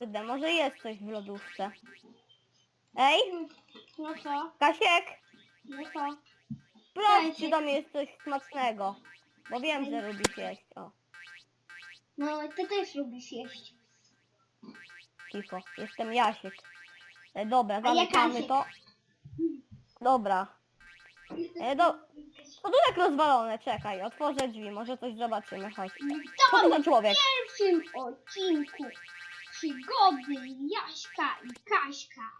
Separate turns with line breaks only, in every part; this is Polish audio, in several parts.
Kurde, może jest coś w lodówce. Ej,
No co?
Kasiek,
No co?
proszę, czy tam jest coś smacznego. Bo wiem, że lubisz jeść. O,
No, ty też lubisz jeść.
cicho, jestem Jasiek. E, dobra,
ja
zamykamy
Kasiek.
to. Dobra. E, do... Tu tak rozwalone, czekaj, otworzę drzwi, może coś zobaczymy, chodź. Co to za człowiek?
W pierwszym odcinku przygody Jaśka i Kaśka.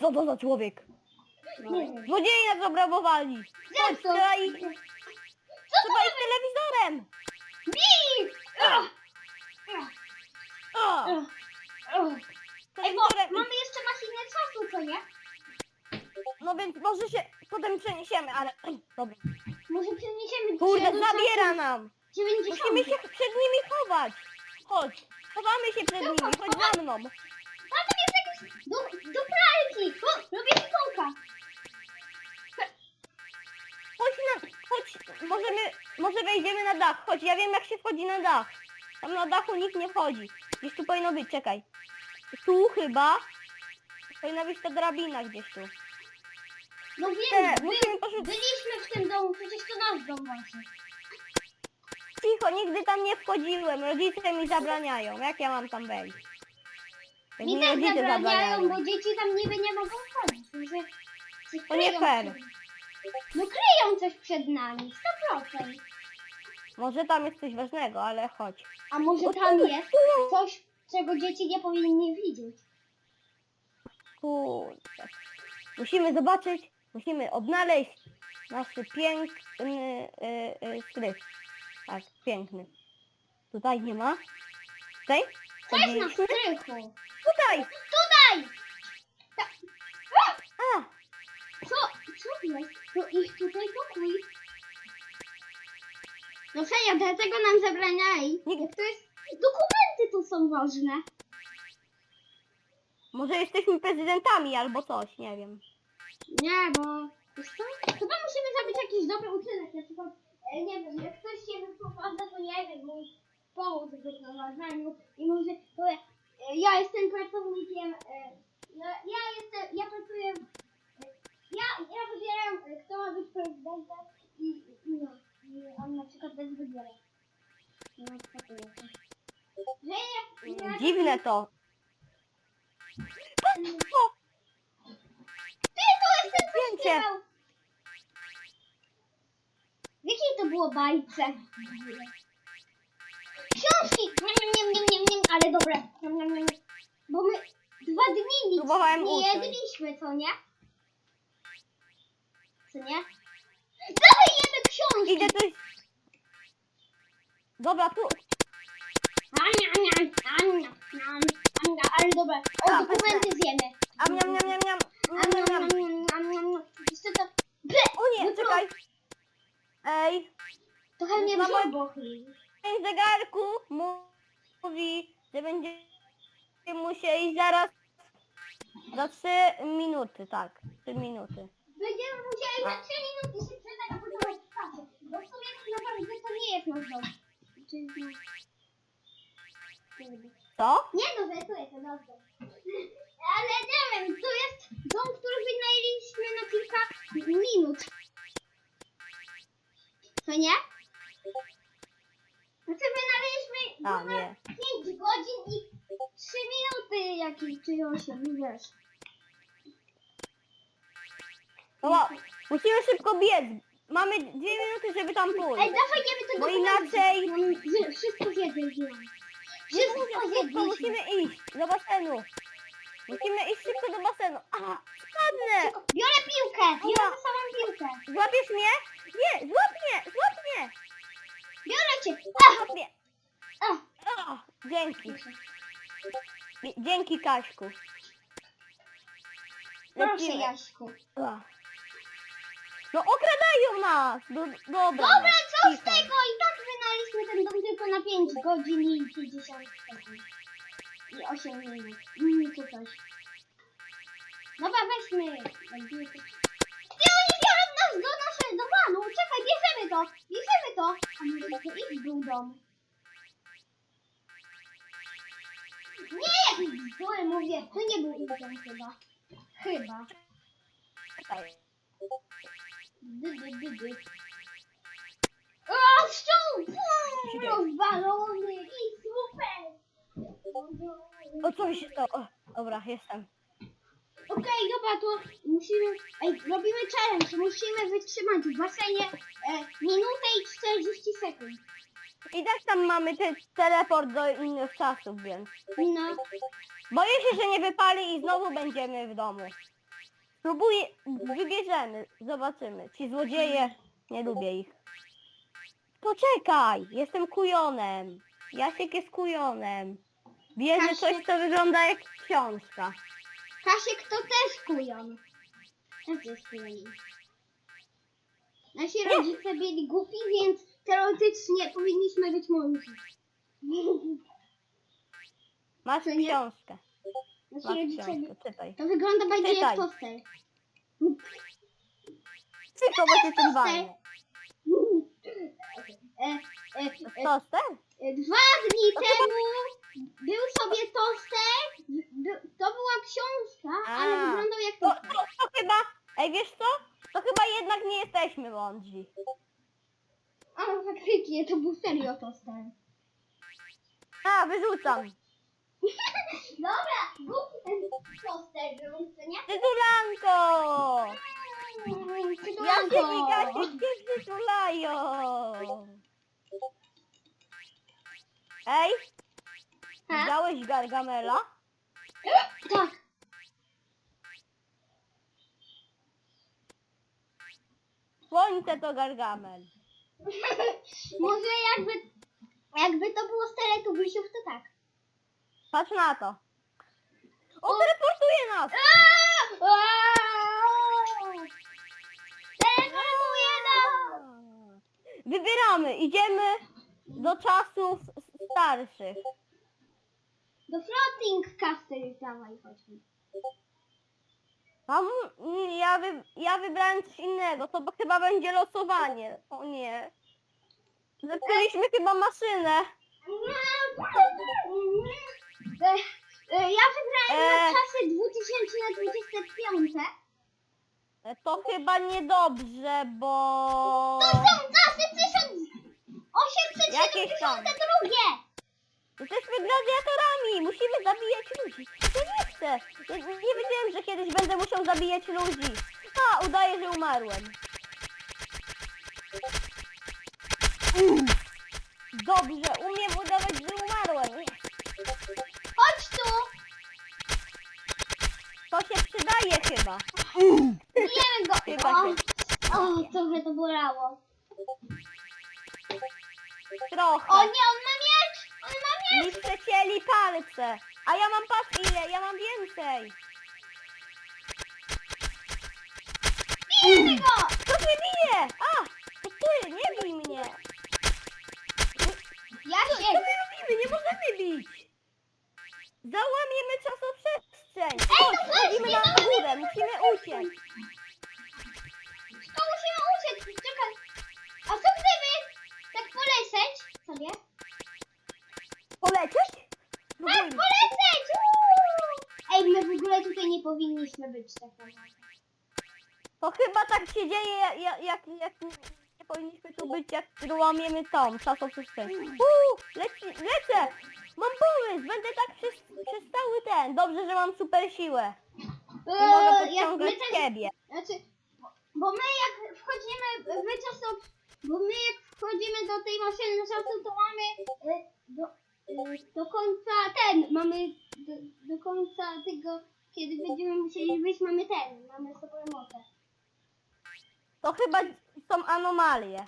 Co to za człowiek?
Nie wiem.
Złodziei nas obrabowali! Chodź,
to?
trzeba ich... Trzeba ich telewizorem!
Bij! Ach! Ach!
O!
Ach! Ach! Ej, bo
Telewizorem!
mamy jeszcze machinę czasu, co nie?
No więc może się potem przeniesiemy, ale... Dobra.
Może przeniesiemy
Kurde,
się do
zabiera nam!
90.
Musimy się przed nimi chować! Chodź! Chowamy się przed nimi, chodź za mną!
A tam jest jakiś... Do, do pralki! O, robię fikołka.
Chodź na... Chodź, możemy... Może wejdziemy na dach, chodź, ja wiem jak się wchodzi na dach. Tam na dachu nikt nie wchodzi. Gdzieś tu powinno być, czekaj. Tu chyba. Powinna być ta drabina gdzieś tu.
No
Te,
wiem, by,
musimy poszukać.
byliśmy w tym domu, przecież to nasz dom właśnie.
Cicho, nigdy tam nie wchodziłem. Rodzice mi zabraniają. Jak ja mam tam wejść? Jak
Mi
rodzice
zabraniają, bo dzieci tam niby nie mogą wchodzić. Może coś
To nie
kryją
fair.
przed- No kryją coś przed nami, 100%.
Może tam jest coś ważnego, ale chodź.
A może
O,
tam
tu,
jest
tu.
coś, czego dzieci nie powinni widzieć.
Kurde. Musimy zobaczyć, musimy odnaleźć nasz piękny y, y. Tak, piękny. Tutaj nie ma? Tutaj?
Jest na
Widzieliśmy?
strychu?
Tutaj!
Tutaj!
A!
Co? Co jest? To ich tutaj pokój. No serio, dlaczego nam zabraniali?
Nie-
Jak to jest... Dokumenty tu są ważne.
Może jesteśmy prezydentami albo coś, nie wiem.
Nie, bo... Wiesz co? Chyba musimy zrobić jakiś dobry uczynek. Na przykład, e, nie wiem, jak ktoś się wyprowadza, to nie wiem, mu pomóc w wyprowadzaniu. I może... To, e, ja jestem pracownikiem... E, ja, ja jestem... Ja pracuję... E, ja, ja wybieram, e, kto ma być prezydentem i, i no. I on na przykład bez wybiera. No, to jest? Że ja, ja,
Dziwne to. O!
Ty, to jest ten
Zdjęcie.
Było bajce? Książki! Niam, niam, niam, niam, ale dobre. Niam, niam, niam. Bo my dwa dni nic
Próbowałem
nie
usiąść.
jedliśmy, co nie? Co nie? Dawaj jemy książki!
Idę coś... Dobra, tu...
Am, am, niam, am, niam, Ale dobre. O,
A,
dokumenty zjemy.
A miam, miam, miam, miam.
Am,
Miam, miam,
niam,
miam.
niam, niam, niam, niam. Wiesz co to? Ble!
O nie,
No to-
czekaj. Ej,
Trochę mnie
No, bo-
brzuch boli.
w zegarku mówi, że będziemy musieli zaraz za trzy minuty, tak, trzy minuty.
Będziemy musieli za 3 minuty się a potem odpatrzeć. Bo w sumie tak naprawdę to nie jest nasz dom. Czyli.
Co?
Nie no, żartuję, to dom. Ale nie wiem, to jest dom, który wynajęliśmy na kilka minut. Co nie? Znaczy wynaleźliśmy
A, nie.
5 godzin i 3 minuty jakieś, czy 8, wiesz.
Dobra, musimy szybko biec. Mamy dwie minuty, żeby tam
Ej,
pójść.
dawaj jemy tego
Bo inaczej-
zje- Wszystko zjedzę.
Nie
Wszystko
szybko
zjedliśmy.
musimy iść do basenu. Musimy iść szybko do basenu. Aha, spadnę.
Biorę piłkę, biorę
Dobra.
sobą piłkę.
Złapiesz mnie? Nie, złap mnie, złap mnie.
Biorę cię.
O, dzięki. Dzięki Kaśku.
proszę
Lecimy.
Jaśku.
No okradają nas! Do, dobra.
Dobra, co z
cicho.
tego? I tak wynaliśmy ten dom tylko na 5 godzin i 50 sekund. I 8 minut. Mm, czy coś. Dobra, weźmy. Ty, oni biorą nas do no jest do planu! Czekaj, bierzemy to! Bierzemy to! A może to ich był dom? Nie, jakiś bzdury mówię! To nie był ich dom chyba.
Chyba.
Dy, dy, dy. O, szczur! Rozwalony i super!
O, co się to... O, dobra, jestem.
Okej, dobra, to musimy... Ej, robimy challenge. Musimy wytrzymać w basenie e, minutę i 40 sekund.
I tak tam mamy te, teleport do innych czasów, więc...
No.
Boję się, że nie wypali i znowu będziemy w domu. Spróbuję, wybierzemy, zobaczymy. Ci złodzieje, nie lubię ich. Poczekaj, jestem kujonem. Jasiek jest kujonem. Bierze coś, co wygląda jak książka.
Kasiek to też kujon. Też jest kujon. Nasi rodzice byli głupi, więc teoretycznie powinniśmy być mądrzy.
Masz
Co nie?
książkę.
Nasi
Masz
rodzice
książkę, czytaj.
To wygląda bardziej jak
Czytaj.
toster.
Tylko bo cię tym walnę.
E, e, e,
Toster?
e, dwa dni temu był sobie toster. By- To była książka, ale
A.
wyglądał jak
To,
toster.
to, to chyba, ej wiesz co? To chyba jednak nie mądrzy.
A faktycznie, to był serio toster.
A, wyrzucam.
Dobra, głupi ten toster był, co nie?
Tytulanko!
Mm,
Ja się
cytulanko.
Kasiu się przytulają. Ej, widziałeś Gargamela?
Tak.
Słońce to Gargamel.
Może jakby, jakby to było z Teletubisiów, to tak.
Patrz na to. O, teleportuje nas!
Teleportuje nas!
Wybieramy, idziemy do czasów starszych.
Do Floating Castle dawaj chodźmy.
Mam, ja, wy, ja wybrałem coś innego, to b- chyba będzie losowanie. O nie. Zepsuliśmy chyba maszynę.
E, e, Ja wybrałem na
E.
czasy 2025.
E, To chyba niedobrze, bo...
To są czasy 1872.
Jakieś tam. Jesteśmy gladiatorami, musimy zabijać ludzi. Ja nie chcę. Nie wiedziałem, że kiedyś będę musiał zabijać ludzi. A, udaję, że umarłem. Dobrze, umiem udawać, że umarłem.
Chodź tu.
To się przydaje chyba.
Bijemy go.
Chyba
O,
się.
o, trochę to bolało.
Trochę.
O nie, on ma miecz. On ma miecz.
Mi przecięli palce. A ja mam pas ile? Ja mam więcej.
Bijemy go.
Co mnie bije? A! To ty, nie bij mnie.
Ja
Co
się...
my robimy? Nie możemy bić! Załamiemy czasoprzestrzeń!
Ej,
Chodź,
no
chodzimy na górę, musimy uciec!
To musimy uciec. Czekaj. A co gdyby tak polecieć sobie?
Polecieć?
Tak,
Spróbujmy.
polecieć! Ej, my w ogóle tutaj nie powinniśmy być tak naprawdę.
To chyba tak się dzieje, jak, jak, jak nie powinniśmy tu być, jak łamiemy tą czasoprzestrzeń. Uuu, leci, lecę! Mam pomysł, będę tak przez, przez cały ten. Dobrze, że mam super siłę. I mogę
Eee, jak my
ciebie.
znaczy, bo- bo my jak wchodzimy w czasop, bo my jak wchodzimy do tej maszyny czasu, to mamy e, do, e, do końca ten, mamy tego, kiedy będziemy musieli wyjść, mamy ten, mamy super moce.
To chyba są anomalie.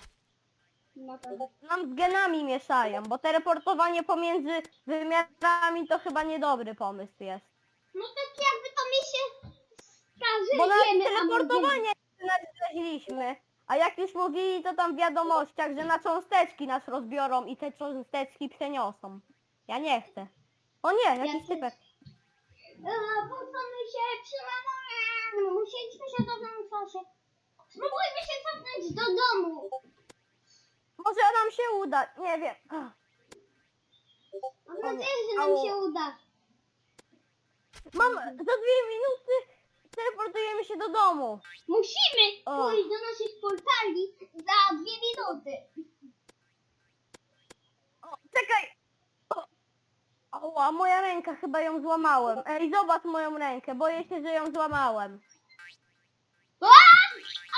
No.
Nam z genami mieszają, bo teleportowanie pomiędzy wymiarami to chyba niedobry pomysł jest.
No tak jakby to mi się
Bo na
starzy
teleportowanie zraziliśmy. A jak już mówili, to tam w wiadomościach, że na cząsteczki nas rozbiorą i te cząsteczki przeniosą. Ja nie chcę. O nie, jakiś
też.
typek.
Eee, po co my się przełamujemy? Musieliśmy się cofnąć czasie. Spróbujmy się cofnąć do domu.
Może nam się uda, nie wiem.
Mam
O nie,
nadzieję, że nam
au.
się uda.
Mam za dwie minuty teleportujemy się do domu.
Musimy
O.
pójść do naszych portali za dwie minuty.
O, czekaj! O, Oła, moja ręka, chyba ją złamałem. Ej, zobacz moją rękę, boję się, że ją złamałem.
A!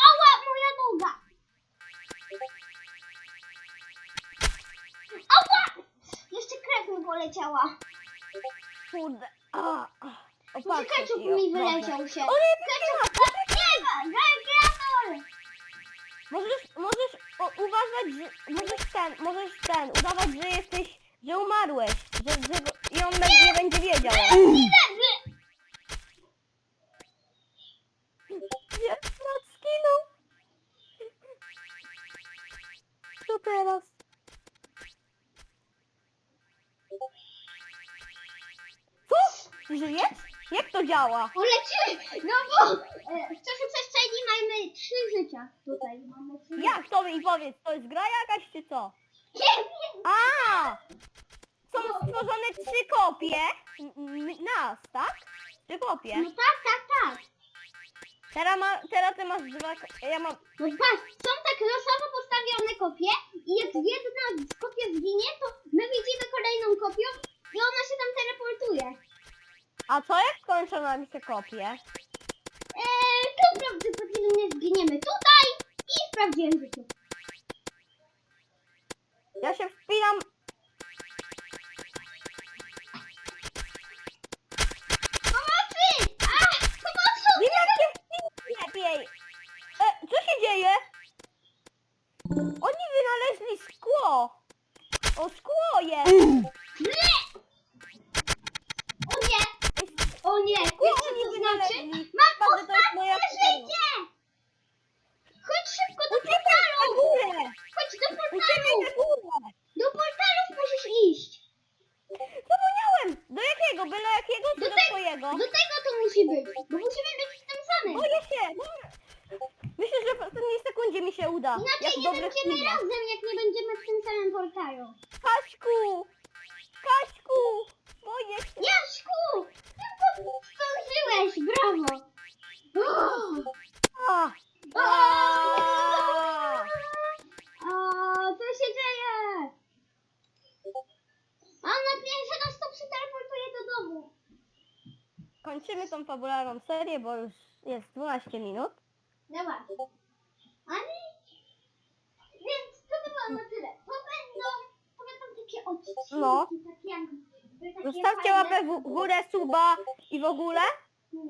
Ała, moja noga! Ała! Jeszcze krew mi poleciała.
Kurde. A, a, o,
Może
patrzę
ketchup
ci, o,
mi
dobra.
wyleciał się.
O nie,
Ketchup, nie ma, generator!
Możesz, możesz o, uważać, że możesz ten, możesz ten, udawać, że jesteś, że umarłeś, że, i on nie będzie wiedział.
Leży!
Nie, Brat skinął. Co teraz? Co? Żyjesz? Jak to działa?
Uleczymy! No bo e, w czasie przestrzeni mamy trzy życia. Tutaj mamy trzy
Jak to mi powiedz, to jest gra jakaś czy co?
Nie wiem!
A! Są stworzone trzy kopie n- n- nas, tak? Trzy kopie.
No tak, tak, tak.
Teraz, ma, teraz ty masz dwa, ko- ja mam...
No patrz, są tak losowo postawione kopie i jak jedna z kopii zginie, to my widzimy kolejną kopię i ona się tam teleportuje.
A co jak skończą nam się kopie?
Eee, to prawdopodobnie zginiemy tutaj i w prawdziwym życiu.
Ja się wspinam... E, co się dzieje? Oni wynaleźli szkło! O, szkło jest!
O nie! O nie!
Szkło
Wiesz co
oni
to znaczy?
wynaleźli!
Mam
Naprawdę, to jest
ostatnie
moja
życie! Chodź szybko do
Uciekaj na
portalu!
górę!
Chodź do
Uciekaj
portalu!
na górę!
Do portalów musisz iść!
Zapomniałem! Do jakiego? Byle jakiego czy
Do
do
te-
twojego?
Do tego to musi być, bo musimy być w tym samym.
Boję się! Myślę, że w ostatniej sekundzie mi się uda. jak
Inaczej
w
nie
dobrych
będziemy
filmach.
razem, jak nie będziemy w tym samym portalu.
Kaśku! Kaśku! Boję się!
Jaszku! Tylko zdążyłeś, brawo! O,
A!
o, co się dzieje? Mam nadzieję, że nas to przeteleportuje do domu.
Kończymy tą fabularną serię, bo już jest 12 minut.
Dobra. Ale... Więc to by było na tyle. To będą, to będą takie odcinki,
No. Zostawcie łapę w górę, suba i w ogóle.
No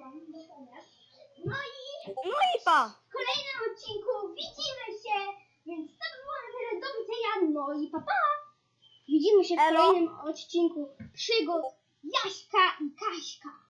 i
No i pa!
w kolejnym odcinku widzimy się, więc to by było na tyle. Do widzenia, no i pa, pa. Widzimy się w
Elo.
kolejnym odcinku przygód Jaśka i Kaśka.